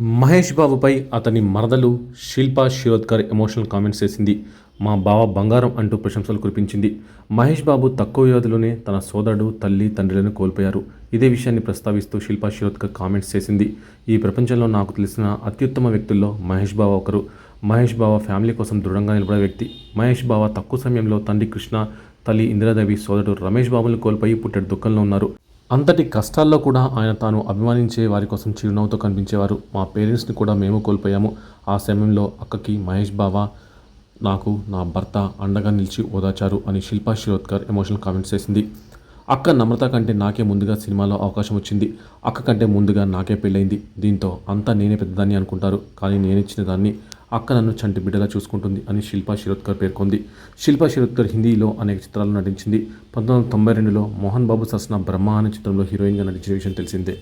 మహేష్ బాబుపై అతని మరదలు Shilpa Shirodkar emotional comments చేసింది. మా బావ బంగారం అంటూ ప్రశంసలు కురిపించింది. మహేష్ బాబు తక్కువ వ్యవధిలోనే తన సోదరుడు తల్లి తండ్రులను కోల్పోయారు. ఇదే విషయాన్ని ప్రస్తావిస్తూ శిల్పా శిరోద్కర్ కామెంట్స్ చేసింది. ఈ ప్రపంచంలో నాకు తెలిసిన అత్యుత్తమ వ్యక్తుల్లో మహేష్ బావ ఒకరు. మహేష్ బావ ఫ్యామిలీ కోసం దృఢంగా నిలబడే వ్యక్తి. మహేష్ బావ తక్కువ సమయంలో తండ్రి కృష్ణ తల్లి ఇందిరాదేవి సోదరుడు రమేష్ బాబును కోల్పోయి పుట్టెడు. దుఃఖంలో ఉన్నారు. అంతటి కష్టాల్లో కూడా ఆయన తాను అభిమానించే వారి కోసం చిరునవ్వుతో కనిపించేవారు. మా పేరెంట్స్ని కూడా మేము కోల్పోయాము. ఆ సమయంలో అక్కకి మహేష్ బావ నాకు నా భర్త అండగా నిలిచి ఓదాచారు అని శిల్పా శిరోద్కర్ ఎమోషనల్ కామెంట్స్ చేసింది. అక్క నమ్రత కంటే నాకే ముందుగా సినిమాలో అవకాశం వచ్చింది. అక్క కంటే ముందుగా నాకే పెళ్ళైంది దీంతో అంతా నేనే పెద్దదాన్ని అనుకుంటారు. కానీ నేనిచ్చిన దాన్ని అక్క నన్ను చంటి బిడ్డగా చూసుకుంటుంది అని శిల్పా శిరోద్కర్ పేర్కొంది. శిల్పా శిరోద్కర్ హిందీలో అనేక చిత్రాల్లో నటించింది. పంతొమ్మిది వందల తొంభై రెండులో మోహన్ బాబు సస్న బ్రహ్మ అనే చిత్రంలో హీరోయిన్గా నటించిన విషయం తెలిసిందే.